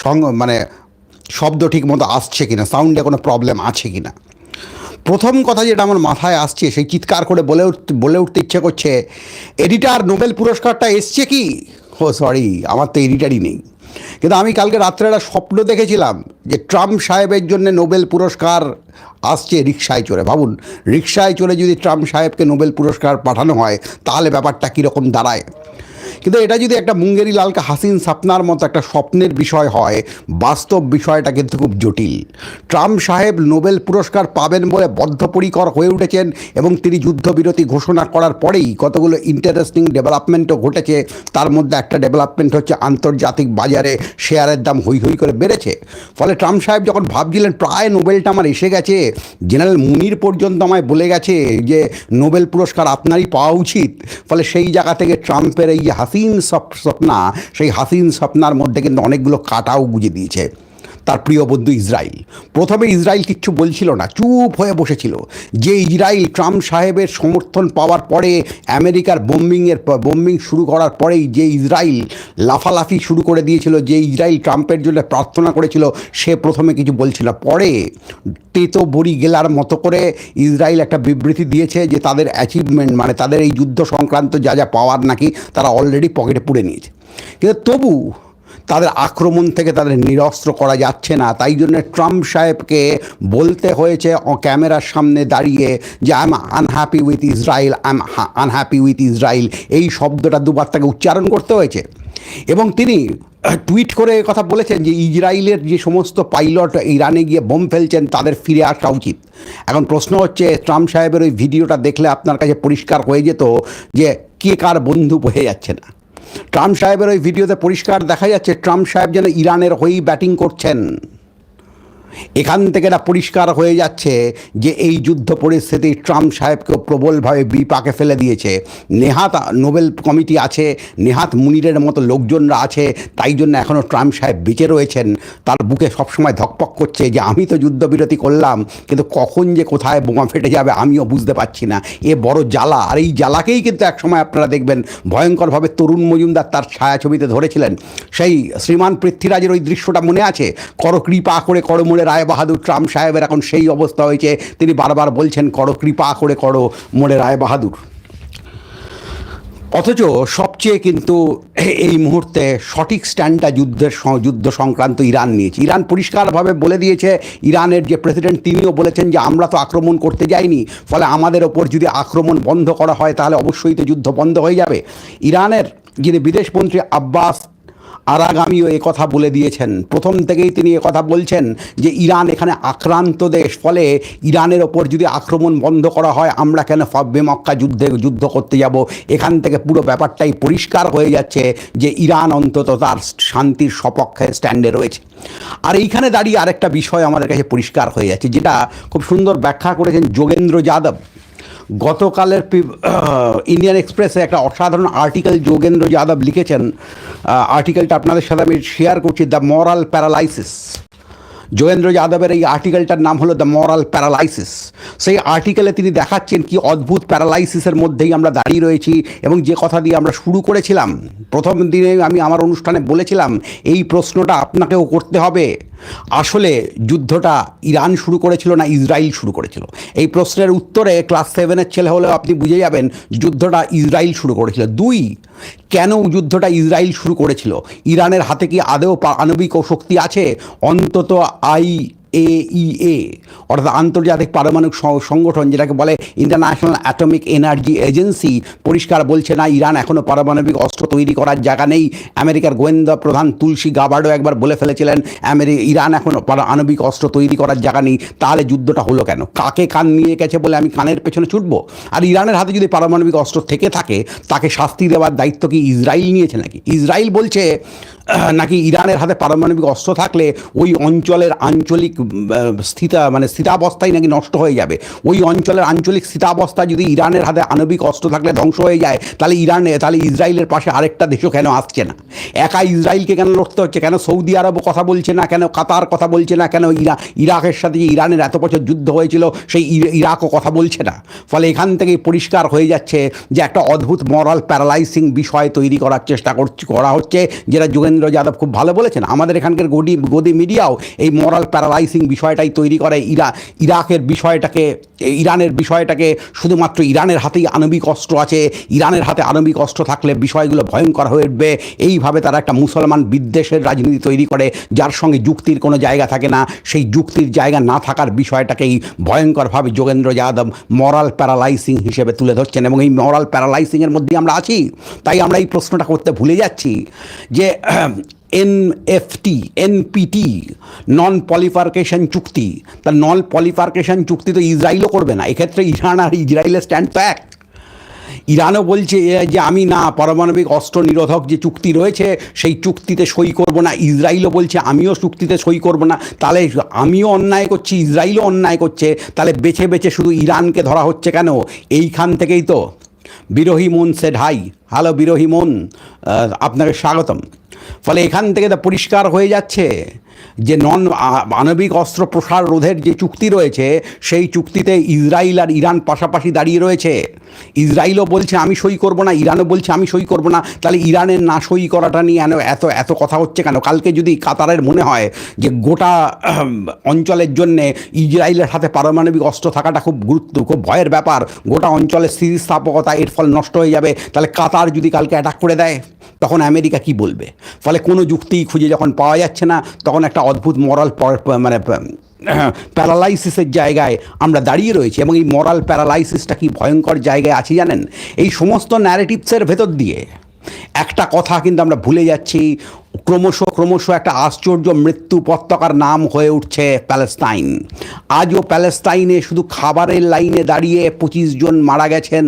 Song মানে শব্দ ঠিক মতো আসছে কিনা সাউন্ডে কোনো প্রবলেম আছে কিনা। প্রথম কথা যেটা আমার মাথায় আসছে, সেই চিৎকার করে বলে উঠতে বলে উঠতে ইচ্ছে করছে এডিটার নোবেল পুরস্কারটা এসছে কি? ও সরি আমার তো এডিটারই নেই। কিন্তু আমি কালকে রাত্রে একটা স্বপ্ন দেখেছিলাম যে ট্রাম্প সাহেবের জন্য নোবেল পুরস্কার আসছে রিক্সায় চড়ে। ভাবুন রিক্সায় চড়ে যদি ট্রাম্প সাহেবকে নোবেল পুরস্কার পাঠানো হয়, তাহলে ব্যাপারটা কীরকম দাঁড়ায়? কিন্তু এটা যদি একটা মুঙ্গেরি লালকা হাসিন সাপনার মতো একটা স্বপ্নের বিষয় হয়, বাস্তব বিষয়টা কিন্তু খুব জটিল। ট্রাম্প সাহেব নোবেল পুরস্কার পাবেন বলে বদ্ধপরিকর হয়ে উঠেছেন এবং তিনি যুদ্ধবিরতি ঘোষণা করার পরেই কতগুলো ইন্টারেস্টিং ডেভেলপমেন্টও ঘটেছে, তার মধ্যে একটা ডেভেলপমেন্ট হচ্ছে আন্তর্জাতিক বাজারে শেয়ারের দাম হই হই করে বেড়েছে। ফলে ট্রাম্প সাহেব যখন ভাবছিলেন প্রায় নোবেলটা আমার এসে গেছে, জেনারেল মুনির পর্যন্ত আমায় বলে গেছে যে, নোবেল পুরস্কার আপনারই পাওয়া উচিত। ফলে সেই জায়গা থেকে ট্রাম্পের এই যে হাসিন স্বপ- স্বপ্না সেই হাসিন স্বপ্নার মধ্যে কিন্তু অনেকগুলো কাটাও গুঁজে দিয়েছে। তার প্রিয় বন্ধু ইসরায়েল প্রথমে ইসরায়েল কিচ্ছু বলছিল না, চুপ হয়ে বসেছিল। যে ইসরায়েল ট্রাম্প সাহেবের সমর্থন পাওয়ার পরে, আমেরিকার বোম্বিংয়ের বোম্বিং শুরু করার পরেই যে ইসরায়েল লাফালাফি শুরু করে দিয়েছিল, যে ইসরায়েল ট্রাম্পের জন্য প্রার্থনা করেছিল, সে প্রথমে কিছু বলছিল। পরে তেতো বড়ি গেলার মতো করে ইসরায়েল একটা বিবৃতি দিয়েছে যে তাদের অ্যাচিভমেন্ট মানে তাদের এই যুদ্ধ সংক্রান্ত যা যা পাওয়ার নাকি তারা অলরেডি পকেটে পুড়ে নিয়েছে। কিন্তু তবু তাদের আক্রমণ থেকে তাদের নিরস্ত্র করা যাচ্ছে না। তাই জন্য ট্রাম্প সাহেবকে বলতে হয়েছে ক্যামেরার সামনে দাঁড়িয়ে যে I am unhappy with Israel I am unhappy with Israel এই শব্দটা দুবার তাকে উচ্চারণ করতে হয়েছে। এবং তিনি টুইট করে কথা বলেছেন যে, ইসরায়েলের যে সমস্ত পাইলট ইরানে গিয়ে বোম ফেলছেন, তাদের ফিরে আসা উচিত। এখন প্রশ্ন হচ্ছে, ট্রাম্প সাহেবের ওই ভিডিওটা দেখলে আপনার কাছে পরিষ্কার হয়ে যেত যে, কে কার বন্ধু হয়ে যাচ্ছে না। ট্রাম্প সাহেবের ওই ভিডিওতে পরিষ্কার দেখা যাচ্ছে ট্রাম্প সাহেব যেন ইরানের হয়েই ব্যাটিং করছেন। এখান থেকে এটা পরিষ্কার হয়ে যাচ্ছে যে এই যুদ্ধ পরিস্থিতি ট্রাম্প সাহেবকে প্রবলভাবে বিপাকে ফেলে দিয়েছে। নেহাত নোবেল কমিটি আছে, নেহাত মুনিরের মতো লোকজনরা আছে, তাই জন্য এখনও ট্রাম্প সাহেব বেঁচে রয়েছেন। তার বুকে সবসময় ধকপক করছে যে, আমি তো যুদ্ধবিরতি করলাম, কিন্তু কখন যে কোথায় বোমা ফেটে যাবে আমিও বুঝতে পারছি না। এ বড় জ্বালা, আর এই জ্বালাকেই কিন্তু একসময় আপনারা দেখবেন ভয়ঙ্করভাবে তরুণ মজুমদার তার ছায়াছবিতে ধরেছিলেন। সেই শ্রীমান পৃথ্বীরাজের ওই দৃশ্যটা মনে আছে? কর কৃপা করে করো মোড়ে রায় বাহাদুর ট্রাম্প সাহেবের এখন সেই অবস্থা হয়েছে, তিনি বারবার বলছেন, করো, কৃপা করে করো, মোড়ে রায় বাহাদুর অথচ সবচেয়ে কিন্তু এই মুহূর্তে সঠিক স্ট্যান্ডটা যুদ্ধের যুদ্ধ সংক্রান্ত ইরান নিয়েছে। ইরান পরিষ্কারভাবে বলে দিয়েছে, ইরানের যে প্রেসিডেন্ট, তিনিও বলেছেন যে আমরা তো আক্রমণ করতে যাইনি, ফলে আমাদের ওপর যদি আক্রমণ বন্ধ করা হয়, তাহলে অবশ্যই তো যুদ্ধ বন্ধ হয়ে যাবে। ইরানের যিনি বিদেশমন্ত্রী আব্বাস আরাগামীও কথা বলে দিয়েছেন। প্রথম থেকেই তিনি কথা বলছেন যে, ইরান এখানে আক্রান্ত দেশ। ফলে ইরানের ওপর যদি আক্রমণ বন্ধ করা হয়, আমরা কেন ফব্বে মক্কা যুদ্ধে যুদ্ধ করতে যাব? এখান থেকে পুরো ব্যাপারটাই পরিষ্কার হয়ে যাচ্ছে যে, ইরান অন্তত তার শান্তির সপক্ষে স্ট্যান্ডে রয়েছে। আর এইখানে দাঁড়িয়ে আরেকটা বিষয় আমাদের কাছে পরিষ্কার হয়ে যাচ্ছে, যেটা খুব সুন্দর ব্যাখ্যা করেছেন যোগেন্দ্র যাদব। গতকালের ইন্ডিয়ান এক্সপ্রেসে একটা অসাধারণ আর্টিকেল যোগেন্দ্র যাদব লিখেছেন। আর্টিকেলটা আপনাদের সাথে আমি শেয়ার করছি দ্য মরাল প্যারালাইসিস যোগেন্দ্র যাদবের এই আর্টিকেলটার নাম হলো দ্য মরাল প্যারালাইসিস সেই আর্টিকেলে তিনি দেখাচ্ছেন কি অদ্ভুত প্যারালাইসিসের মধ্যেই আমরা দাঁড়িয়ে রয়েছি এবং যে কথা দিয়ে আমরা শুরু করেছিলাম, প্রথম দিনে আমি আমার অনুষ্ঠানে বলেছিলাম, এই প্রশ্নটা আপনাকেও করতে হবে। আসলে যুদ্ধটা ইরান শুরু করেছিল না ইসরায়েল শুরু করেছিল? এই প্রশ্নের উত্তরে ক্লাস সেভেনের ছেলে হলেও আপনি বুঝে যাবেন যুদ্ধটা ইসরায়েল শুরু করেছিল। দুই, কেন যুদ্ধটা ইসরায়েল শুরু করেছিল? ইরানের হাতে কি আদেও আণবিক শক্তি আছে? অন্তত আই এইএ অর্থাৎ আন্তর্জাতিক পারমাণবিক সংগঠন যেটাকে বলে ইন্টারন্যাশনাল অ্যাটমিক এনার্জি এজেন্সি পরিষ্কার বলছে না ইরান এখনও পারমাণবিক অস্ত্র তৈরি করার জায়গা নেই। আমেরিকার গোয়েন্দা প্রধান তুলসী গাবার্ডও একবার বলে ফেলেছিলেন, আমেরি, ইরান এখনও আণবিক অস্ত্র তৈরি করার জায়গা নেই, তাহলে যুদ্ধটা হলো কেন? কাকে কান নিয়ে গেছে বলে আমি কানের পেছনে ছুটবো? আর ইরানের হাতে যদি পারমাণবিক অস্ত্র থেকে থাকে, তাকে শাস্তি দেওয়ার দায়িত্ব কি ইসরায়েল নিয়েছে নাকি? ইসরায়েল বলছে নাকি ইরানের হাতে পারমাণবিক অস্ত্র থাকলে ওই অঞ্চলের আঞ্চলিক স্থিতা মানে স্থিতাবস্থাই নাকি নষ্ট হয়ে যাবে? ওই অঞ্চলের আঞ্চলিক স্থিতাবস্থা যদি ইরানের হাতে আণবিক অস্ত্র থাকলে ধ্বংস হয়ে যায়, তাহলে ইরানে, তাহলে ইসরায়েলের পাশে আরেকটা দেশও কেন আসছে না? একা ইসরায়েলকে কেন লড়তে হচ্ছে? কেন সৌদি আরবও কথা বলছে না? কেন কাতার কথা বলছে না? কেন ইরা, ইরাকের সাথে যে ইরানের এত বছর যুদ্ধ হয়েছিল, সেই ইরাকও কথা বলছে না? ফলে এখান থেকেই পরিষ্কার হয়ে যাচ্ছে যে একটা অদ্ভুত মরাল প্যারালাইসিং বিষয় তৈরি করার চেষ্টা করছে, করা হচ্ছে, যেটা যোগেন্দ্র যোগেন্দ্র যাদব খুব ভালো বলেছেন। আমাদের এখানকার গদি গদি মিডিয়াও এই মরাল প্যারালাইসিং বিষয়টাই তৈরি করে। ইরা, ইরাকের বিষয়টাকে, ইরানের বিষয়টাকে শুধুমাত্র ইরানের হাতেই আণবিক অস্ত্র আছে। ইরানের হাতে আণবিক অস্ত্র থাকলে বিষয়গুলো ভয়ঙ্কর হয়ে উঠবে। এইভাবে তারা একটা মুসলমান বিদ্বেষের রাজনীতি তৈরি করে, যার সঙ্গে যুক্তির কোনো জায়গা থাকে না। সেই যুক্তির জায়গা না থাকার বিষয়টাকেই ভয়ঙ্করভাবে যোগেন্দ্র যাদব মরাল প্যারালাইসিং হিসেবে তুলে ধরছেন এবং এই মরাল প্যারালাইসিংয়ের মধ্যেই আমরা আছি। তাই আমরা এই প্রশ্নটা করতে ভুলে যাচ্ছি যে এনএফটি এনপিটি নন পলিফার্কেশন চুক্তি। তা নন পলিফার্কেশন চুক্তি তো ইসরায়েলও করবে না। এক্ষেত্রে ইরান আর ইসরায়েলের স্ট্যান্ড তো এক। ইরানও বলছে যে আমি না, পারমাণবিক অস্ত্র নিরোধক যে চুক্তি রয়েছে, সেই চুক্তিতে সই করব না। ইসরায়েলও বলছে, আমিও চুক্তিতে সই করব না। তাহলে আমিও অন্যায় করছি ইসরায়েলও অন্যায় করছে। তাহলে বেছে বেছে শুধু ইরানকে ধরা হচ্ছে কেন? এইখান থেকেই তো বিরোহী মন সেড হাই হ্যালো বিরোহী মন আপনাকে স্বাগতম। ফলে এখান থেকে তা পরিষ্কার হয়ে যাচ্ছে। যে নন আণবিক অস্ত্র প্রসার রোধের যে চুক্তি রয়েছে, সেই চুক্তিতে ইসরায়েল আর ইরান পাশাপাশি দাঁড়িয়ে রয়েছে। ইসরায়েলও বলছে, আমি সই করব না। ইরানও বলছে, আমি সই করব না। তাহলে ইরানের না সই করাটা নিয়ে এত এত কথা হচ্ছে কেন? কালকে যদি কাতারের মনে হয় যে গোটা অঞ্চলের জন্যে ইসরায়েলের হাতে পারমাণবিক অস্ত্র থাকাটা খুব গুরুত্ব, খুব ভয়ের ব্যাপার, গোটা অঞ্চলের স্থিতিস্থাপকতা এর ফল নষ্ট হয়ে যাবে, তাহলে কাতার যদি কালকে অ্যাটাক করে দেয়। তখন আমেরিকা কি বলবে? ফলে কোনো যুক্তিই খুঁজে যখন পাওয়া যাচ্ছে না, তখন একটা অদ্ভুত মরাল মানে প্যারালাইসিসের জায়গায় আমরা দাঁড়িয়ে রয়েছি এবং এই মরাল প্যারালাইসিসটা কি ভয়ঙ্কর জায়গায় আছে জানেন? এই সমস্ত ন্যারেটিভসের ভেতর দিয়ে একটা কথা কিন্তু আমরা ভুলে যাচ্ছি, ক্রমশ ক্রমশ একটা আশ্চর্য মৃত্যু পতাকার নাম হয়ে উঠছে প্যালেস্তাইন। আজও প্যালেস্তাইনে শুধু খাবারের লাইনে দাঁড়িয়ে পঁচিশ জন মারা গেছেন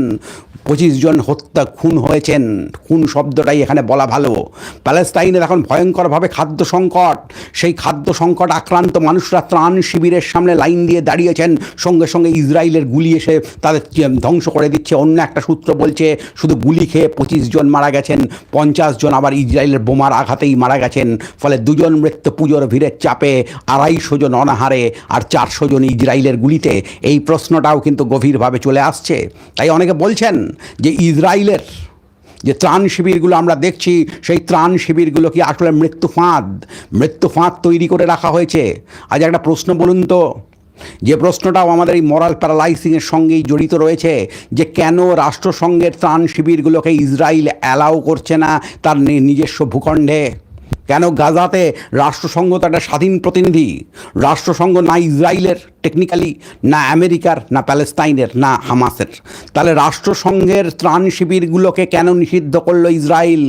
পঁচিশ জন হত্যা খুন হয়েছেন। খুন শব্দটাই এখানে বলা ভালো। প্যালেস্তাইনের এখন ভয়ঙ্করভাবে খাদ্য সংকট। সেই খাদ্য সংকট আক্রান্ত মানুষরা ত্রাণ শিবিরের সামনে লাইন দিয়ে দাঁড়িয়েছেন। সঙ্গে সঙ্গে ইসরায়েলের গুলি এসে তাদের ধ্বংস করে দিচ্ছে। অন্য একটা সূত্র বলছে, শুধু গুলি খেয়ে পঁচিশ জন মারা গেছেন। পঞ্চাশ জন আবার ইসরায়েলের বোমার আঘাতেই মারা গেছেন। ফলে দুজন মৃত্যু পুজোর ভিড়ের চাপে আড়াইশো জন অনাহারে আর চারশো জন ইসরায়েলের গুলিতে। এই প্রশ্নটাও কিন্তু গভীরভাবে চলে আসছে। তাই অনেকে বলছেন যে ইসরায়েলের যে ত্রাণ শিবিরগুলো আমরা দেখছি, সেই ত্রাণ শিবিরগুলো কি আসলে মৃত্যু ফাঁদ? মৃত্যু ফাঁদ তৈরি করে রাখা হয়েছে? আজ একটা প্রশ্ন বলুন তো। যে প্রশ্নটাও আমাদের এই মরাল প্যারালাইসিংয়ের সঙ্গেই জড়িত রয়েছে, যে কেন রাষ্ট্রসংঘের ত্রাণ শিবিরগুলোকে ইসরায়েল অ্যালাউ করছে না তার নিজস্ব ভূখণ্ডে? কেন গাজাতে রাষ্ট্রসংঘ তো একটা স্বাধীন প্রতিনিধি? রাষ্ট্রসংঘ না ইসরায়েলের? টেকনিক্যালি না আমেরিকার, না প্যালেস্তাইনের, না হামাসের। তাহলে রাষ্ট্রসংঘের ত্রাণ শিবিরগুলোকে কেন নিষিদ্ধ করল ইসরায়েল?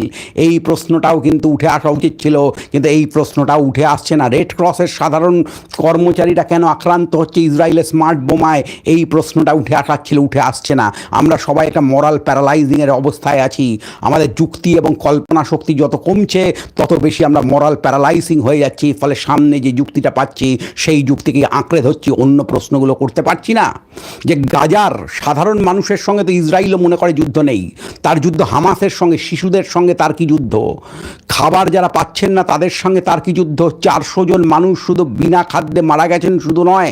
এই প্রশ্নটাও কিন্তু উঠে আসা উচিত ছিল, কিন্তু এই প্রশ্নটাও উঠে আসছে না। রেড ক্রসের সাধারণ কর্মচারীরা কেন আক্রান্ত হচ্ছে ইসরায়েলের স্মার্ট বোমায়? এই প্রশ্নটা উঠে আসার ছিল, উঠে আসছে না। আমরা সবাই একটা মরাল প্যারালাইজিংয়ের অবস্থায় আছি। আমাদের যুক্তি এবং কল্পনা শক্তি যত কমছে, তত বেশি আমরা মরাল প্যারালাইজিং হয়ে যাচ্ছি। ফলে সামনে যে যুক্তিটা পাচ্ছি, সেই যুক্তিকে আঁকড়ে ধরছি অন্য প্রশ্নগুলো করতে পারছি না। যে গাজার সাধারণ মানুষের সঙ্গে তো ইসরায়েলও মনে করে যুদ্ধ নেই। তার যুদ্ধ হামাসের সঙ্গে, শিশুদের সঙ্গে তার কি যুদ্ধ? খাবার যারা পাচ্ছেন না, তাদের সঙ্গে তার কি যুদ্ধ? চারশো জন মানুষ শুধু বিনা খাদ্যে মারা গেছেন শুধু নয়,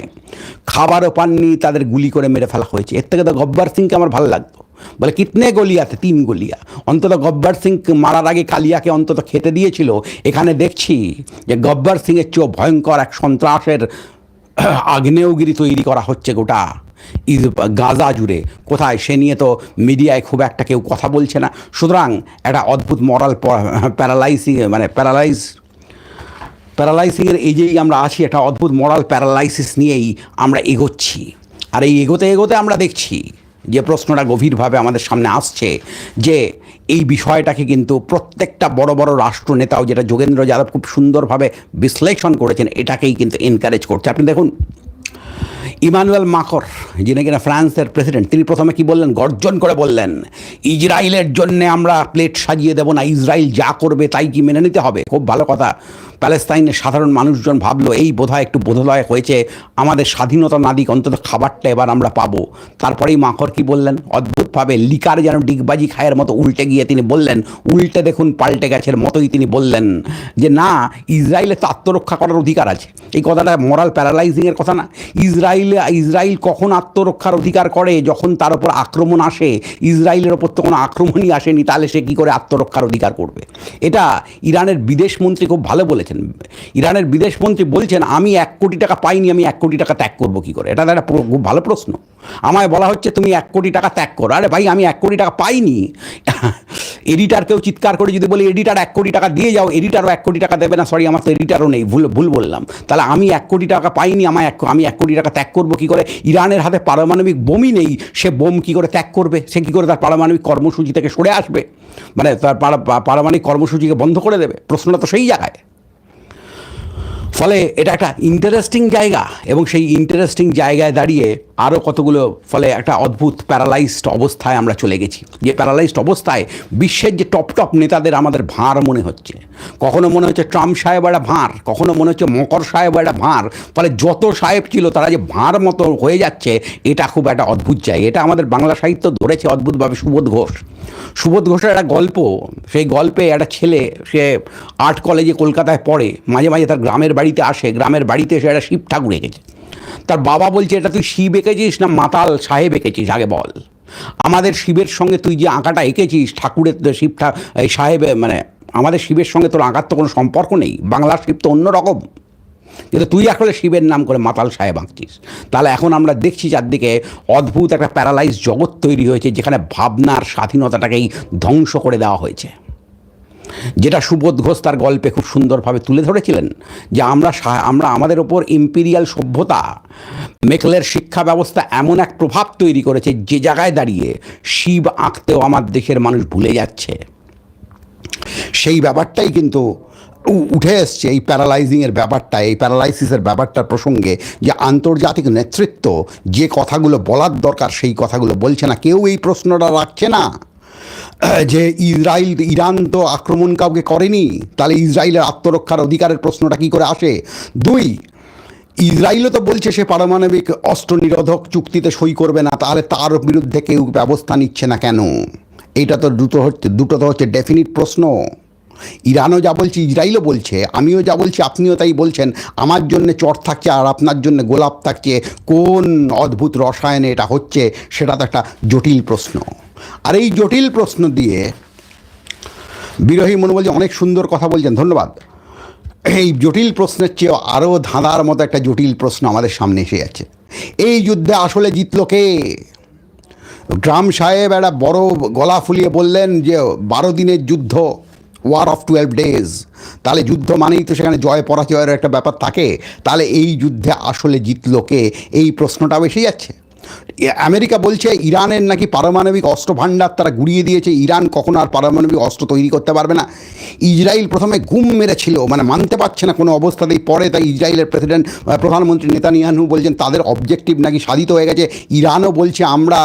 খাবারও পাননি, তাদের গুলি করে মেরে ফেলা হয়েছে। এর থেকে তো গব্বর সিংকে আমার ভালো লাগতো। বলে, কিতনে গলিয়াতে? তিন গলিয়া। অন্তত গব্বর সিং মারার আগে কালিয়াকে অন্তত খেতে দিয়েছিল। এখানে দেখছি যে গব্বর সিংয়ের চেয়েও ভয়ঙ্কর এক সন্ত্রাসের আগ্নেয়গিরি তৈরি করা হচ্ছে গোটা ইজ গাজা জুড়ে। কোথায়? সে নিয়ে তো মিডিয়ায় খুব একটা কেউ কথা বলছে না। সুতরাং একটা অদ্ভুত মরাল প্যারালাইসিং মানে প্যারালাইজ প্যারালাইসিংয়ের এই যেই আমরা আছি, একটা অদ্ভুত মরাল প্যারালাইসিস নিয়েই আমরা এগোচ্ছি। আর এই এগোতে এগোতে আমরা দেখছি যে প্রশ্নটা গভীরভাবে আমাদের সামনে আসছে যে এই বিষয়টাকে কিন্তু প্রত্যেকটা বড় বড় রাষ্ট্রনেতাও যেটা যোগেন্দ্র যাদব খুব সুন্দরভাবে বিশ্লেষণ করেছেন, এটাকেই কিন্তু এনকারেজ করছে। আপনি দেখুন ইমানুয়েল মাকর, যিনি কিনা ফ্রান্সের প্রেসিডেন্ট, তিনি প্রথমে কি বললেন? গর্জন করে বললেন ইসরায়েলের জন্যে আমরা প্লেট সাজিয়ে দেব না ইসরায়েল যা করবে তাই কি মেনে নিতে হবে? খুব ভালো কথা। প্যালেস্তাইনের সাধারণ মানুষজন ভাবলো, এই বোধহয় একটু বোধোদয় হয়েছে, আমাদের স্বাধীনতা না দিক অন্তত খাবারটা এবার আমরা পাবো। তারপরেই মাকর কি বললেন? অদ্ভুতভাবে লিকার যেন ডিগবাজি খায়ের মতো উল্টে গিয়ে তিনি বললেন, উল্টে দেখুন পাল্টে গেছের মতোই তিনি বললেন যে, না ইসরায়েলের তো আত্মরক্ষা করার অধিকার আছে। এই কথাটা মরাল প্যারালাইজিংয়ের কথা না। ইসরায়েল ইসরায়েলে ইসরায়েল কখন আত্মরক্ষার অধিকার করে? যখন তার উপর আক্রমণ আসে ইসরায়েলের ওপর তো কোনো আক্রমণই আসেনি, তাহলে সে কী করে আত্মরক্ষার অধিকার করবে? এটা ইরানের বিদেশমন্ত্রী খুব ভালো বলেছেন। ইরানের বিদেশমন্ত্রী বলছেন, আমি এক কোটি টাকা পাইনি, আমি এক কোটি টাকা ত্যাগ করব কী করে? এটা একটা খুব ভালো প্রশ্ন। আমায় বলা হচ্ছে, তুমি এক কোটি টাকা ত্যাগ করো। আরে ভাই, আমি এক কোটি টাকা পাইনি। এডিটারকেও চিৎকার করে যদি বলি, এডিটার এক কোটি টাকা দিয়ে যাও, এডিটারও এক কোটি টাকা দেবে না। সরি আমার তো এডিটারও নেই, ভুল ভুল বললাম। তাহলে আমি এক কোটি টাকা পাইনি, আমার এক, আমি এক কোটি টাকা ত্যাগ করব কী করে? ইরানের হাতে পারমাণবিক বোমই নেই, সে বোম কী করে ত্যাগ করবে? সে কী করে তার পারমাণবিক কর্মসূচি থেকে সরে আসবে? মানে তার পারমাণবিক কর্মসূচিকে বন্ধ করে দেবে? প্রশ্নটা তো সেই জায়গায়। ফলে এটা একটা ইন্টারেস্টিং জায়গা এবং সেই ইন্টারেস্টিং জায়গায় দাঁড়িয়ে আরও কতগুলো, ফলে একটা অদ্ভুত প্যারালাইজড অবস্থায় আমরা চলে গেছি। যে প্যারালাইজড অবস্থায় বিশ্বের যে টপ টপ নেতাদের আমাদের ভাঁড় মনে হচ্ছে। কখনো মনে হচ্ছে ট্রাম্প সাহেব একটা ভাঁড়, কখনো মনে হচ্ছে মকর সাহেব একটা ভাঁড়, ফলে যত সাহেব ছিল তারা যে ভাঁড় মতো হয়ে যাচ্ছে, এটা খুব একটা অদ্ভুত জায়গা। এটা আমাদের বাংলা সাহিত্য ধরেছে অদ্ভুতভাবে সুবোধ ঘোষ। সুবোধ ঘোষের একটা গল্প, সেই গল্পে একটা ছেলে, সে আর্ট কলেজে কলকাতায় পড়ে, মাঝে মাঝে তার গ্রামের বাড়িতে আসে, গ্রামের বাড়িতে এসে একটা শিব ঠাকুর এঁকেছে। তার বাবা বলছে, এটা তুই শিব এঁকেছিস না মাতাল সাহেব এঁকেছিস? আগে বল। আমাদের শিবের সঙ্গে তুই যে আঁকাটা এঁকেছিস, ঠাকুরের শিব এই সাহেব মানে আমাদের শিবের সঙ্গে তোর আঁকার তো কোনো সম্পর্ক নেই। বাংলার শিব তো অন্যরকম কিন্তু তুই আসলে শিবের নাম করে মাতাল সাহেব আঁকছিস। তাহলে এখন আমরা দেখছি চারদিকে অদ্ভুত একটা প্যারালাইজ জগৎ তৈরি হয়েছে, যেখানে ভাবনার স্বাধীনতাটাকেই ধ্বংস করে দেওয়া হয়েছে। যেটা সুবোধ ঘোষ তার গল্পে খুব সুন্দরভাবে তুলে ধরেছিলেন, যে আমরা আমরা আমাদের ওপর ইম্পিরিয়াল সভ্যতা মেকলের শিক্ষা ব্যবস্থা এমন এক প্রভাব তৈরি করেছে যে জায়গায় দাঁড়িয়ে শিব আঁকতেও আমার দেশের মানুষ ভুলে যাচ্ছে। সেই ব্যাপারটাই কিন্তু উঠে এসছে এই প্যারালাইজিংয়ের ব্যাপারটা, এই প্যারালাইসিসের ব্যাপারটার প্রসঙ্গে যে আন্তর্জাতিক নেতৃত্ব যে কথাগুলো বলার দরকার সেই কথাগুলো বলছে না। কেউ এই প্রশ্নটা রাখছে না। যে ইসরায়েল ইরান তো আক্রমণ কাউকে করেনি, তাহলে ইসরায়েলের আত্মরক্ষার অধিকারের প্রশ্নটা কী করে আসে? দুই ইসরায়েলও তো বলছে সে পারমাণবিক অস্ত্র নিরোধক চুক্তিতে সই করবে না, তাহলে তার বিরুদ্ধে কেউ ব্যবস্থা নিচ্ছে না কেন? এটা তো দুটো হচ্ছে, দুটো তো হচ্ছে ডেফিনিট প্রশ্ন। ইরানও যা বলছে ইসরায়েলও বলছে, আমিও যা বলছি, আপনিও তাই বলছেন, আমার জন্য চট থাকছে আর আপনার জন্য গোলাপ থাকছে, কোন অদ্ভুত রসায়নে এটা হচ্ছে, সেটা তো একটা জটিল প্রশ্ন। আর এই জটিল প্রশ্ন দিয়ে বিরোহী মনে বলছে, অনেক সুন্দর কথা বলছেন, ধন্যবাদ। এই জটিল প্রশ্নের চেয়েও আরও ধাঁধার মতো একটা জটিল প্রশ্ন আমাদের সামনে এসে যাচ্ছে এই যুদ্ধে আসলে জিতলো কে? গ্রাম সাহেব একটা বড় গলা ফুলিয়ে বললেন যে, বারো দিনের যুদ্ধ ওয়ার অফ টুয়েলভ ডেজ তাহলে যুদ্ধ মানেই তো সেখানে জয় পরাজয়ের একটা ব্যাপার থাকে। তাহলে এই যুদ্ধে আসলে জিতলো কে? এই প্রশ্নটাও এসে যাচ্ছে। আমেরিকা বলছে ইরানের নাকি পারমাণবিক অস্ত্র ভাণ্ডার তারা গুড়িয়ে দিয়েছে। ইরান কখনো আর পারমাণবিক অস্ত্র তৈরি করতে পারবে না। ইসরায়েল প্রথমে ঘুম মেরেছিল মানে মানতে পারছে না কোনো অবস্থাতেই। পরে তাই ইসরায়েলের প্রেসিডেন্ট প্রধানমন্ত্রী নেতানিয়াহু বলছেন, তাদের অবজেক্টিভ নাকি সাধিত হয়ে গেছে। ইরানও বলছে, আমরা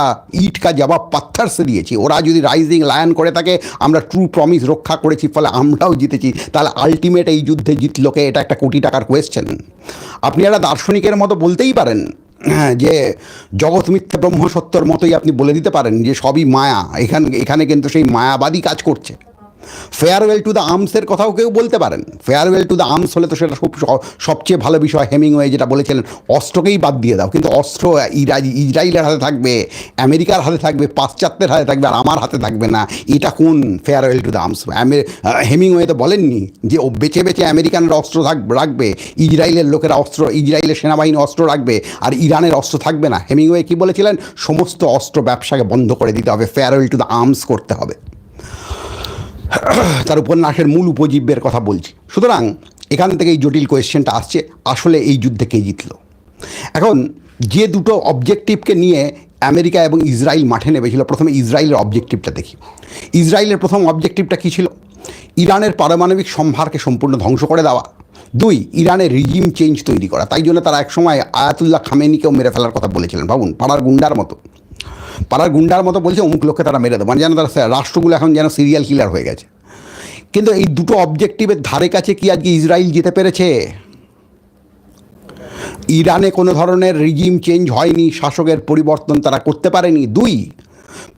ইট কা জবাব পাত্থারসে দিয়েছি। ওরা যদি রাইজিং লায়ন করে থাকে, আমরা ট্রু প্রমিস রক্ষা করেছি, ফলে আমরাও জিতেছি। তাহলে আলটিমেট এই যুদ্ধে জিতলোকে এটা একটা কোটি টাকার কোয়েশ্চেন আপনি একটা দার্শনিকের মতো বলতেই পারেন। যে জগৎ মিথ্যা ব্রহ্ম সত্যর মতোই আপনি বলে দিতে পারেন যে সবই মায়া। এখানে এখানে কিন্তু সেই মায়াবাদী কাজ করছে। ফেয়ারওয়েল টু দ্য আর্মসের কথাও কেউ বলতে পারেন। ফেয়ারওয়েল টু দ্য আর্মস হলে তো সেটা খুব সবচেয়ে ভালো বিষয় হেমিংওয়ে যেটা বলেছিলেন, অস্ত্রকেই বাদ দিয়ে দাও। কিন্তু অস্ত্র ইসরায়েলের হাতে থাকবে, আমেরিকার হাতে থাকবে, পাশ্চাত্যের হাতে থাকবে, আর আমার হাতে থাকবে না। এটা কোন farewell to the arms Hemingway তো বলেননি যে ও বেছে বেছে আমেরিকানরা অস্ত্র থাক, রাখবে, ইসরায়েলের লোকেরা অস্ত্র, ইসরায়েলের সেনাবাহিনী অস্ত্র রাখবে, আর ইরানের অস্ত্র থাকবে না। হেমিংওয়ে কি বলেছিলেন? সমস্ত অস্ত্র ব্যবসাকে বন্ধ করে দিতে হবে ফেয়ারওয়েল টু দ্য আর্মস করতে হবে। তার উপন্যাসের মূল উপজীব্যের কথা বলছি। সুতরাং এখান থেকে এই জটিল কোয়েশ্চেনটা আসছে, আসলে এই যুদ্ধে কে জিতল? এখন, যে দুটো অবজেক্টিভকে নিয়ে আমেরিকা এবং ইসরায়েল মাঠে নেমেছিল, প্রথমে ইসরায়েলের অবজেক্টিভটা দেখি। ইসরায়েলের প্রথম অবজেক্টিভটা কী ছিল? ইরানের পারমাণবিক সম্ভারকে সম্পূর্ণ ধ্বংস করে দেওয়া। দুই, ইরানের রিজিম চেঞ্জ তৈরি করা। তাই জন্য তারা একসময় আয়াতুল্লাহ খামেনিকেও মেরে ফেলার কথা বলেছিলেন। ভাবুন, পাড়ার গুন্ডার মতো। পাড়ার গুন্ডার মতো বলছে, অমুক লোককে তারা মেরে দেবে। মানে যেন তারা রাষ্ট্রগুলো এখন যেন সিরিয়াল কিলার হয়ে গেছে। কিন্তু এই দুটো অবজেক্টিভের ধারে কাছে কি আজকে ইসরায়েল যেতে পেরেছে? ইরানে কোনো ধরনের রিজিম চেঞ্জ হয়নি, শাসকের পরিবর্তন তারা করতে পারেনি। দুই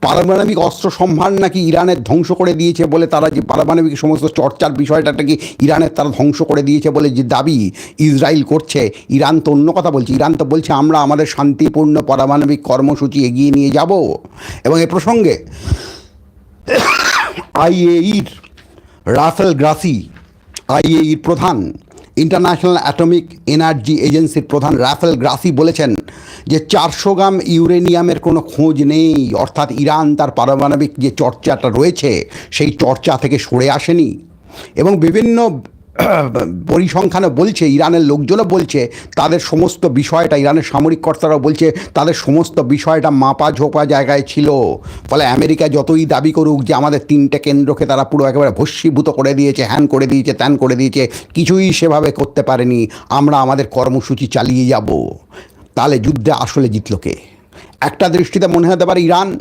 পারমাণবিক অস্ত্র সম্ভার নাকি ইরানের ধ্বংস করে দিয়েছে বলে তারা যে পারমাণবিক সমস্ত চর্চার বিষয়টা নাকি ইরানের তারা ধ্বংস করে দিয়েছে বলে যে দাবি ইসরায়েল করছে, ইরান তো অন্য কথা বলছে। ইরান তো বলছে, আমরা আমাদের শান্তিপূর্ণ পারমাণবিক কর্মসূচি এগিয়ে নিয়ে যাব। এবং এ প্রসঙ্গে আইএইর রাফেল গ্রাসি, আইএইর প্রধান ইন্টারন্যাশনাল অ্যাটমিক এনার্জি এজেন্সির প্রধান রাফেল গ্রাসি বলেছেন যে চারশো গ্রাম ইউরেনিয়ামের কোনো খোঁজ নেই। অর্থাৎ ইরান তার পারমাণবিক যে চর্চাটা রয়েছে, সেই চর্চা থেকে সরে আসেনি। এবং বিভিন্ন পরিসংখ্যানও বলছে, ইরানের লোকজনও বলছে, তাদের সমস্ত বিষয়টা, ইরানের সামরিক কর্তারাও বলছে, তাদের সমস্ত বিষয়টা মাপা ঝোপা জায়গায় ছিল। ফলে আমেরিকা যতই দাবি করুক যে আমাদের তিনটে কেন্দ্রকে তারা পুরো একেবারে ভস্মীভূত করে দিয়েছে, হ্যান করে দিয়েছে, ত্যান করে দিয়েছে, কিছুই সেভাবে করতে পারেনি, আমরা আমাদের কর্মসূচি চালিয়ে যাব। তাহলে যুদ্ধে আসলে জিতল কে? একটা দৃষ্টিতে মনে হতে পারে ইরান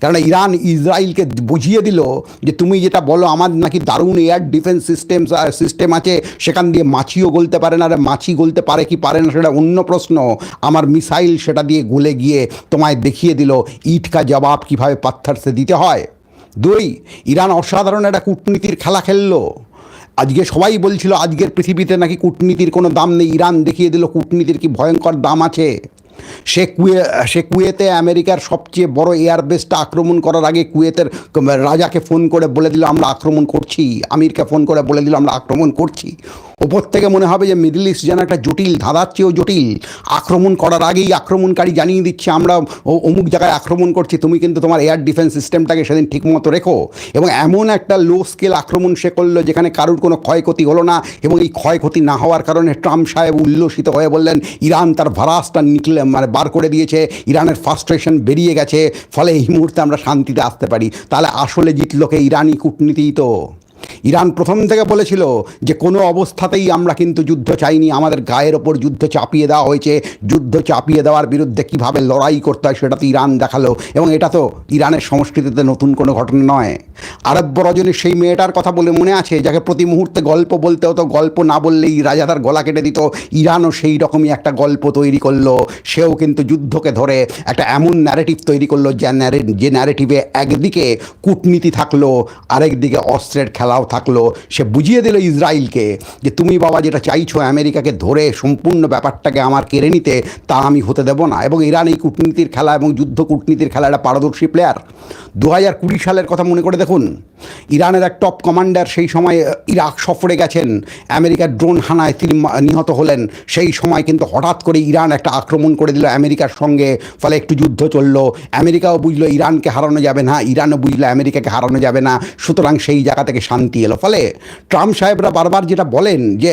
কারণ ইরান ইসরায়েলকে বুঝিয়ে দিল যে তুমি যেটা বলো, আমার নাকি দারুণ এয়ার ডিফেন্স সিস্টেম সিস্টেম আছে, সেখান দিয়ে মাছিও গলতে পারে না, আর মাছি গলতে পারে কি পারে না সেটা অন্য প্রশ্ন। আমার মিসাইল সেটা দিয়ে গলে গিয়ে তোমায় দেখিয়ে দিল ইটকা জবাব কীভাবে পাথরসে দিতে হয়। দুই, ইরান অসাধারণ একটা কূটনীতির খেলা খেললো। আজকে সবাই বলছিল, আজকের পৃথিবীতে নাকি কূটনীতির কোনো দাম নেই। ইরান দেখিয়ে দিল, কূটনীতির কি ভয়ঙ্কর দাম আছে। সে কুয়ে সে কুয়েতে আমেরিকার সবচেয়ে বড় এয়ারবেসটা আক্রমণ করার আগে কুয়েতের রাজাকে ফোন করে বলে দিল, আমরা আক্রমণ করছি। আমিরকে ফোন করে বলে দিল, আমরা আক্রমণ করছি। ওপর থেকে মনে হবে যে মিডল ইস্ট যেন একটা জটিল, ধাঁধার চেয়েও জটিল। আক্রমণ করার আগেই আক্রমণকারী জানিয়ে দিচ্ছে, আমরা অমুক জায়গায় আক্রমণ করছি, তুমি কিন্তু তোমার এয়ার ডিফেন্স সিস্টেমটাকে সেদিন ঠিকমতো রেখো। এবং এমন একটা লো স্কেল আক্রমণ সে করল, যেখানে কারুর কোনো ক্ষয়ক্ষতি হলো না এবং এই ক্ষয়ক্ষতি না হওয়ার কারণে ট্রাম্প সাহেব উল্লসিত হয়ে বললেন, ইরান তার ভারাসটা নিকলে মানে বার করে দিয়েছে, ইরানের ফার্স্ট্রেশন বেরিয়ে গেছে, ফলে এই মুহূর্তে আমরা শান্তিতে আসতে পারি। তাহলে আসলে জিতলোকে ইরানি কূটনীতিই তো। ইরান প্রথম থেকে বলেছিল যে কোনো অবস্থাতেই আমরা কিন্তু যুদ্ধ চাইনি, আমাদের গায়ের ওপর যুদ্ধ চাপিয়ে দেওয়া হয়েছে। যুদ্ধ চাপিয়ে দেওয়ার বিরুদ্ধে কীভাবে লড়াই করতে হয় সেটা তো ইরান দেখাল। এবং এটা তো ইরানের সংস্কৃতিতে নতুন কোনো ঘটনা নয়। আরব্য রজনীর সেই মেয়েটার কথা বলে মনে আছে, যাকে প্রতি মুহূর্তে গল্প বলতে হতো গল্প না বললেই রাজা তার গলা কেটে দিত। ইরানও সেই রকমই একটা গল্প তৈরি করল। সেও কিন্তু যুদ্ধকে ধরে একটা এমন ন্যারেটিভ তৈরি করল যে ন্যারে যে ন্যারেটিভে একদিকে কূটনীতি থাকল, আরেকদিকে অস্ত্রের খেলাও থাকল, সে বুঝিয়ে দিল ইসরায়েলকে যে তুমি বাবা যেটা চাইছো আমেরিকাকে ধরে সম্পূর্ণ ব্যাপারটাকে আমার কেড়ে নিতে, তা আমি হতে দেবো না। এবং ইরান এই কূটনীতির খেলা এবং যুদ্ধ কূটনীতির খেলা একটা পারদর্শী প্লেয়ার দু হাজার কুড়ি সালের কথা মনে করে দেখুন, ইরানের এক টপ কমান্ডার সেই সময় ইরাক সফরে গেছেন। আমেরিকার ড্রোন হানায় তিনি নিহত হলেন। সেই সময় কিন্তু হঠাৎ করে ইরান একটা আক্রমণ করে দিল আমেরিকার সঙ্গে, ফলে একটু যুদ্ধ চলল। আমেরিকাও বুঝলো ইরানকে হারানো যাবে না, ইরানও বুঝলো আমেরিকাকে হারানো যাবে না। সুতরাং সেই জায়গা থেকে শান্তি এলো। ফলে ট্রাম্প সাহেবরা বারবার যেটা বলেন যে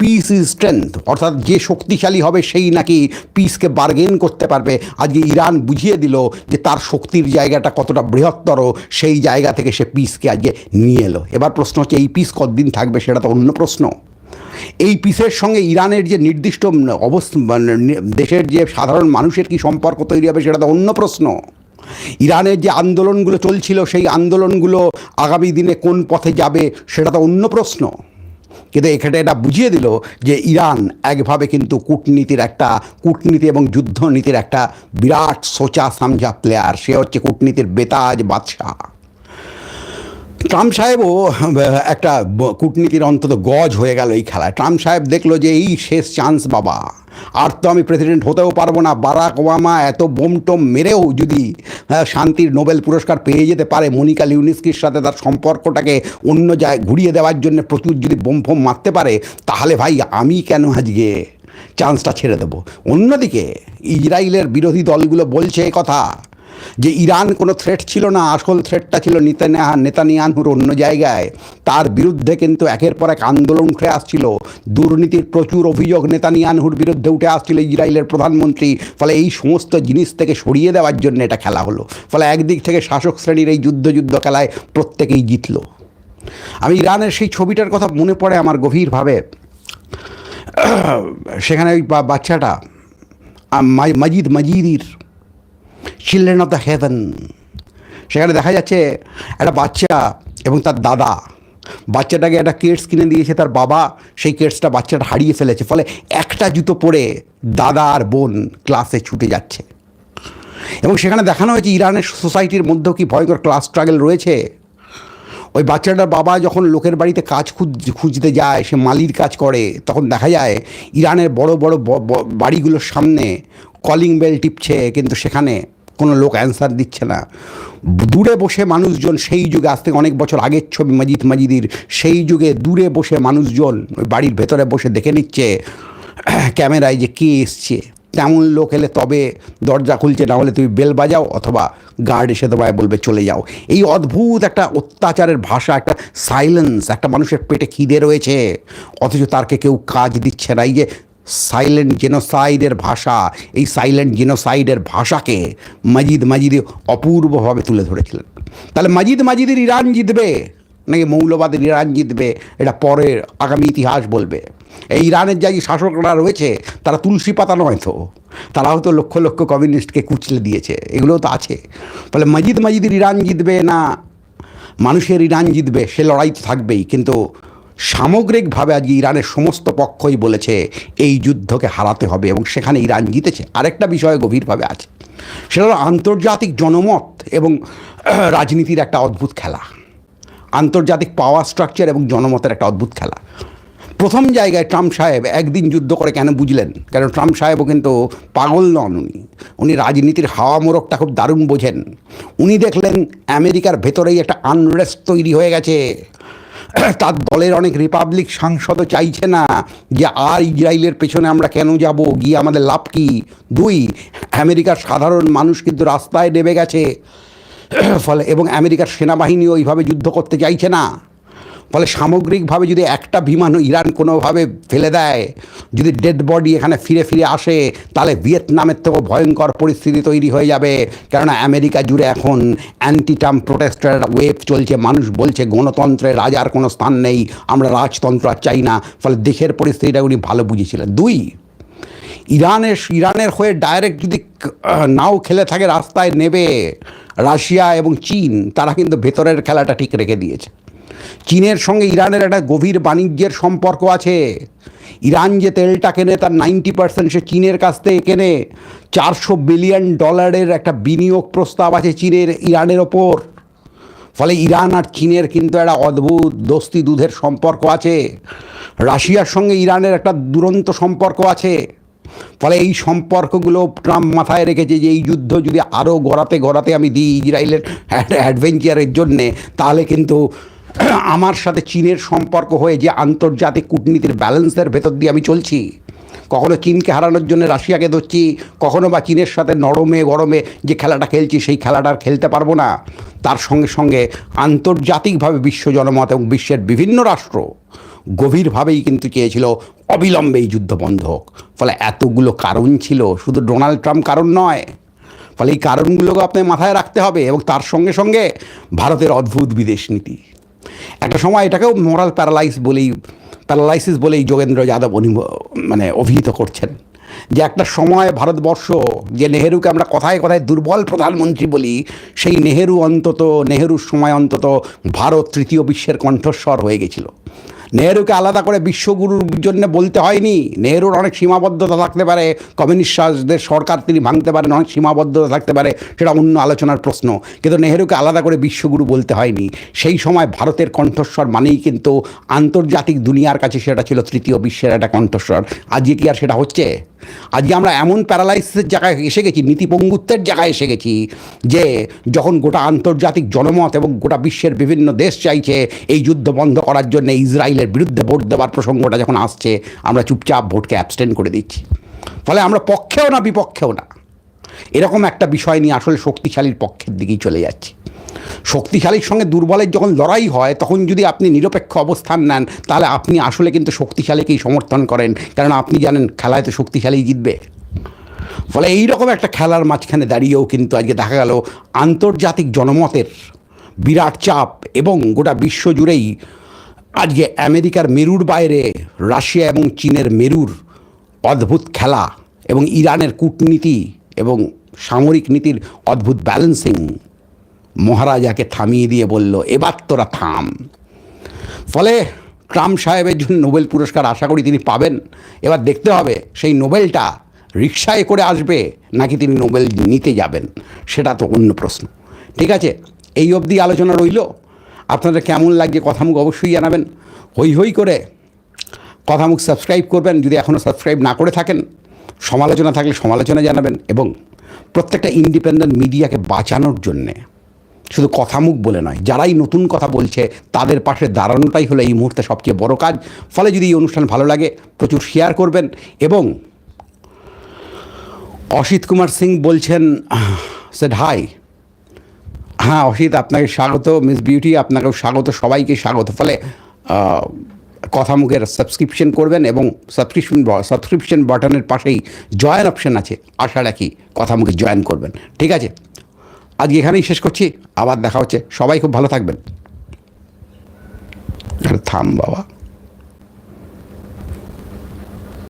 পিস ইজ স্ট্রেংথ অর্থাৎ যে শক্তিশালী হবে সেই নাকি পিসকে বার্গেন করতে পারবে। আজকে ইরান বুঝিয়ে দিল যে, তার শক্তির জায়গাটা কতটা বৃহত্তর, সেই জায়গা থেকে সে পিসকে আজকে নিয়ে এলো। এবার প্রশ্ন হচ্ছে, এই পিস কতদিন থাকবে সেটা তো অন্য প্রশ্ন। এই পিসের সঙ্গে ইরানের যে নির্দিষ্ট অবস্থা মানে দেশের যে সাধারণ মানুষের কি সম্পর্ক তৈরি হবে সেটা তো অন্য প্রশ্ন। ইরানের যে আন্দোলনগুলো চলছিল, সেই আন্দোলনগুলো আগামী দিনে কোন পথে যাবে, সেটা তো অন্য প্রশ্ন। কিন্তু এখানে এটা বুঝিয়ে দিল যে ইরান একভাবে কিন্তু কূটনীতির একটা, কূটনীতি এবং যুদ্ধনীতির একটা বিরাট সোচা সামঝা প্লেয়ার সে হচ্ছে কূটনীতির বেতাজ বাদশাহ। ট্রাম্প সাহেবও, একটা কূটনীতির অন্তত গজ হয়ে গেল এই খেলায়। ট্রাম্প সাহেব দেখল যে এই শেষ চান্স বাবা। আর তো আমি প্রেসিডেন্ট হতেও পারব না। বারাক ওবামা এত বোমটোম মেরেও যদি হ্যাঁ, শান্তির নোবেল পুরস্কার পেয়ে যেতে পারে মনিকা লিউনিস্কির সাথে তার সম্পর্কটাকে অন্য জায়গায় ঘুরিয়ে দেওয়ার জন্য প্রচুর যদি বোম ফোম মারতে পারে তাহলে ভাই আমি কেন আজকে চান্সটা ছেড়ে দেবো? অন্যদিকে ইসরায়েলের বিরোধী দলগুলো বলছে কথা। যে ইরান কোনো থ্রেট ছিল না, আসল থ্রেটটা ছিল নেতানিয়াহ নেতানিয়ানহুর অন্য জায়গায়। তার বিরুদ্ধে কিন্তু একের পর এক আন্দোলন উঠে আসছিল। দুর্নীতির প্রচুর অভিযোগ নেতানিয়ানহুর বিরুদ্ধে উঠে আসছিল ইসরায়েলের প্রধানমন্ত্রী। ফলে এই সমস্ত জিনিস থেকে সরিয়ে দেওয়ার জন্য এটা খেলা হলো। ফলে একদিক থেকে শাসক শ্রেণির এই যুদ্ধ যুদ্ধ খেলায় প্রত্যেকেই জিতল। আমি ইরানের সেই ছবিটার কথা মনে পড়ে আমার গভীরভাবে। সেখানে ওই বাচ্চাটা মাজিদ মাজিদির চিলড্রেন অফ দ্য হেভেন সেখানে দেখা যাচ্ছে একটা বাচ্চা এবং তার দাদা। বাচ্চাটাকে একটা কেটস কিনে দিয়েছে তার বাবা। সেই কেটসটা বাচ্চাটা হারিয়ে ফেলেছে। ফলে একটা জুতো পরে দাদা আর বোন ক্লাসে ছুটে যাচ্ছে। এবং সেখানে দেখানো হয়েছে ইরানের সোসাইটির মধ্যেও কি ভয়ঙ্কর ক্লাস স্ট্রাগল রয়েছে। ওই বাচ্চাটার বাবা যখন লোকের বাড়িতে কাজ খুঁজ, খুঁজতে যায়, সে মালির কাজ করে, তখন দেখা যায় ইরানের বড় বড় বাড়িগুলোর সামনে কলিং বেল টিপছে। কিন্তু সেখানে কোনো লোক অ্যান্সার দিচ্ছে না। দূরে বসে মানুষজন সেই যুগে, আজ থেকে অনেক বছর আগের ছবি মাজিদ মাজিদির, সেই যুগে দূরে বসে মানুষজন ওই বাড়ির ভেতরে বসে দেখে নিচ্ছে, ক্যামেরায় যে কে এসছে। তেমন লোক এলে তবে দরজা খুলছে, না হলে তুমি বেল বাজাও অথবা গার্ড এসে তোমায় বলবে চলে যাও। এই অদ্ভুত একটা অত্যাচারের ভাষা, একটা সাইলেন্স একটা মানুষের পেটে খিদে রয়েছে। অথচ তারকে কেউ কাজ দিচ্ছে না। এই যে সাইলেন্ট জেনোসাইডের ভাষা, এই সাইলেন্ট জেনোসাইডের ভাষাকে মাজিদ মাজিদি অপূর্বভাবে তুলে ধরেছিলেন। তাহলে মাজিদ মাজিদের ইরান জিতবে? নাকি মৌলবাদের ইরান জিতবে? এটা পরের আগামী ইতিহাস বলবে। এই ইরানের যা যে শাসকরা রয়েছে, তারা তুলসী পাতা নয় তো। তারা হয়তো লক্ষ লক্ষ কমিউনিস্টকে কুচলে দিয়েছে। এগুলোও তো আছে। ফলে মাজিদ মাজিদের ইরান জিতবে না? মানুষের ইরান জিতবে, সে লড়াই তো থাকবেই। কিন্তু সামগ্রিকভাবে আজকে ইরানের সমস্ত পক্ষই বলেছে এই যুদ্ধকে হারাতে হবে এবং সেখানে ইরান জিতেছে। আরেকটা বিষয় গভীরভাবে আছে। সেটা হলো আন্তর্জাতিক জনমত এবং রাজনীতির একটা অদ্ভুত খেলা। আন্তর্জাতিক পাওয়ার স্ট্রাকচার এবং জনমতের একটা অদ্ভুত খেলা। প্রথম জায়গায় ট্রাম্প সাহেব একদিন যুদ্ধ করে কেন বুঝলেন? কারণ ট্রাম্প সাহেবও কিন্তু পাগল নন উনি। উনি রাজনীতির হাওয়া মোড়কটা খুব দারুণ বোঝেন। উনি দেখলেন আমেরিকার ভেতরেই একটা আনরেস্ট তৈরি হয়ে গেছে। তার দলের অনেক রিপাবলিক সাংসদও চাইছে না যে আর ইসরায়েলের পেছনে আমরা কেন যাব, গিয়ে আমাদের লাভ কি? দুই, আমেরিকার সাধারণ মানুষ কিন্তু রাস্তায় নেমে গেছে। ফলে এবং আমেরিকার সেনাবাহিনীও ওইভাবে যুদ্ধ করতে চাইছে না। ফলে সামগ্রিকভাবে যদি একটা বিমান ইরান কোনোভাবে ফেলে দেয়, যদি ডেড বডি এখানে ফিরে ফিরে আসে, তাহলে ভিয়েতনামের থেকেও ভয়ঙ্কর পরিস্থিতি তৈরি হয়ে যাবে। কেননা আমেরিকা জুড়ে এখন অ্যান্টি ট্রাম্প প্রোটেস্টের ওয়েভ চলছে। মানুষ বলছে গণতন্ত্রের রাজার কোনো স্থান নেই, আমরা রাজতন্ত্র আর চাই না। ফলে দেশের পরিস্থিতিটা উনি ভালো বুঝেছিলেন। দুই, ইরানের ইরানের হয়ে ডাইরেক্ট যদি নাও খেলে থাকে, রাস্তায় নেবে রাশিয়া এবং চীন, তারা কিন্তু ভেতরের খেলাটা ঠিক রেখে দিয়েছে। চীনের সঙ্গে ইরানের একটা গভীর বাণিজ্যের সম্পর্ক আছে। ইরান যে তেলটা কেনে, তার নাইনটি পার্সেন্ট সে চীনের কাছ থেকে কেনে। চারশো বিলিয়ন ডলারের একটা বিনিয়োগ প্রস্তাব আছে চীনের, ইরানের ওপর। ফলে ইরান আর চীনের কিন্তু একটা অদ্ভুত দোস্তি দুধের সম্পর্ক আছে। রাশিয়ার সঙ্গে ইরানের একটা দুরন্ত সম্পর্ক আছে। ফলে এই সম্পর্কগুলো ট্রাম্প মাথায় রেখেছে যে এই যুদ্ধ যদি আরও গড়াতে গড়াতে আমি দিই ইসরায়েলের অ্যাডভেঞ্চারের জন্যে, তাহলে কিন্তু আমার সাথে চীনের সম্পর্ক হয়ে যে আন্তর্জাতিক কূটনীতির ব্যালেন্সের ভেতর দিয়ে আমি চলছি, কখনো চীনকে হারানোর জন্য রাশিয়াকে ধরছি, কখনো বা চীনের সাথে নরমে গরমে যে খেলাটা খেলছি সেই খেলাটা আর খেলতে পারব না। তার সঙ্গে সঙ্গে আন্তর্জাতিকভাবে বিশ্ব জনমত এবং বিশ্বের বিভিন্ন রাষ্ট্র গভীরভাবেই কিন্তু চেয়েছিল অবিলম্বে এই যুদ্ধ বন্ধ হোক। ফলে এতগুলো কারণ ছিল, শুধু ডোনাল্ড ট্রাম্প কারণ নয়, ফলে এই কারণগুলোকে আপনি মাথায় রাখতে হবে এবং তার সঙ্গে সঙ্গে ভারতের অদ্ভুত বিদেশ নীতি। একটা সময় এটাকেও মোরাল প্যারালাইস বলেই প্যারালাইসিস বলেই যোগেন্দ্র যাদব মানে অভিহিত করছেন। যে একটা সময় ভারতবর্ষ, যে নেহেরুকে আমরা কথায় কথায় দুর্বল প্রধানমন্ত্রী বলি, সেই নেহেরু অন্তত, নেহেরুর সময় অন্তত ভারত তৃতীয় বিশ্বের কণ্ঠস্বর হয়ে গেছিল। নেহেরুকে আলাদা করে বিশ্বগুরুর জন্য বলতে হয়নি। নেহেরুর অনেক সীমাবদ্ধতা থাকতে পারে কমিউনিস্টদের সরকার তিনি ভাঙতে পারেন, অনেক সীমাবদ্ধতা থাকতে পারে, সেটা অন্য আলোচনার প্রশ্ন। কিন্তু নেহেরুকে আলাদা করে বিশ্বগুরু বলতে হয়নি। সেই সময় ভারতের কণ্ঠস্বর মানেই কিন্তু আন্তর্জাতিক দুনিয়ার কাছে সেটা ছিল তৃতীয় বিশ্বের একটা কণ্ঠস্বর। আজকে কি আর সেটা হচ্ছে? আজকে আমরা এমন প্যারালাইসিসের জায়গায় এসে গেছি নীতিপঙ্গুত্বের জায়গায় এসে গেছি, যে যখন গোটা আন্তর্জাতিক জনমত এবং গোটা বিশ্বের বিভিন্ন দেশ চাইছে এই যুদ্ধ বন্ধ করার জন্য ইসরায়েলের বিরুদ্ধে ভোট দেওয়ার প্রসঙ্গটা যখন আসছে, আমরা চুপচাপ ভোটকে অ্যাবস্টেন্ড করে দিচ্ছি। ফলে আমরা পক্ষেও না, বিপক্ষেও না। এরকম একটা বিষয় নিয়ে আসলে শক্তিশালীর পক্ষের দিকেই চলে যাচ্ছে। শক্তিশালীর সঙ্গে দুর্বলের যখন লড়াই হয়, তখন যদি আপনি নিরপেক্ষ অবস্থান নেন, তাহলে আপনি আসলে কিন্তু শক্তিশালীকেই সমর্থন করেন। কারণ আপনি জানেন, খেলায় তো শক্তিশালী জিতবে। ফলে এই রকম একটা খেলার মাঝখানে দাঁড়িয়েও কিন্তু আজকে দেখা গেল, আন্তর্জাতিক জনমতের বিরাট চাপ এবং গোটা বিশ্ব জুড়েই আজকে আমেরিকার মেরুর বাইরে রাশিয়া এবং চীনের মেরুর অদ্ভুত খেলা এবং ইরানের কূটনীতি এবং সামরিক নীতির অদ্ভুত ব্যালেন্সিং মহারাজাকে থামিয়ে দিয়ে বলল, এবার তোরা থাম। ফলে ট্রাম্প সাহেবের জন্য নোবেল পুরস্কার আশা করি তিনি পাবেন। এবার দেখতে হবে, সেই নোবেলটা রিক্সায় করে আসবে নাকি তিনি নোবেল নিতে যাবেন, সেটা তো অন্য প্রশ্ন। ঠিক আছে, এই অবধি আলোচনা রইল। আপনাদের কেমন লাগছে কথামুখ অবশ্যই জানাবেন। হই হই করে কথামুখ সাবস্ক্রাইব করবেন। যদি এখনও সাবস্ক্রাইব না করে থাকেন, সমালোচনা থাকলে সমালোচনা জানাবেন এবং প্রত্যেকটা ইন্ডিপেন্ডেন্ট মিডিয়াকে বাঁচানোর জন্যে, শুধু কথামুখ বলে নয়, যারাই নতুন কথা বলছে, তাদের পাশে দাঁড়ানোটাই হলো এই মুহূর্তে সবচেয়ে বড় কাজ। ফলে যদি এই অনুষ্ঠান ভালো লাগে, প্রচুর শেয়ার করবেন এবং অসিত কুমার সিং বলছেন সেড হাই হ্যাঁ অসিত আপনাকে স্বাগত। মিস বিউটি আপনাকেও স্বাগত সবাইকে স্বাগত। ফলে আহ, কথামুখের সাবস্ক্রিপশন করবেন এবং সাবস্ক্রিপশন সাবস্ক্রিপশন বাটনের পাশেই জয়েন অপশন আছে। আশা রাখি কথামুখে জয়েন করবেন। ঠিক আছে? আজকে এখানেই শেষ করছি। আবার দেখা হচ্ছে। সবাই খুব ভালো থাকবেন। থাম বাবা।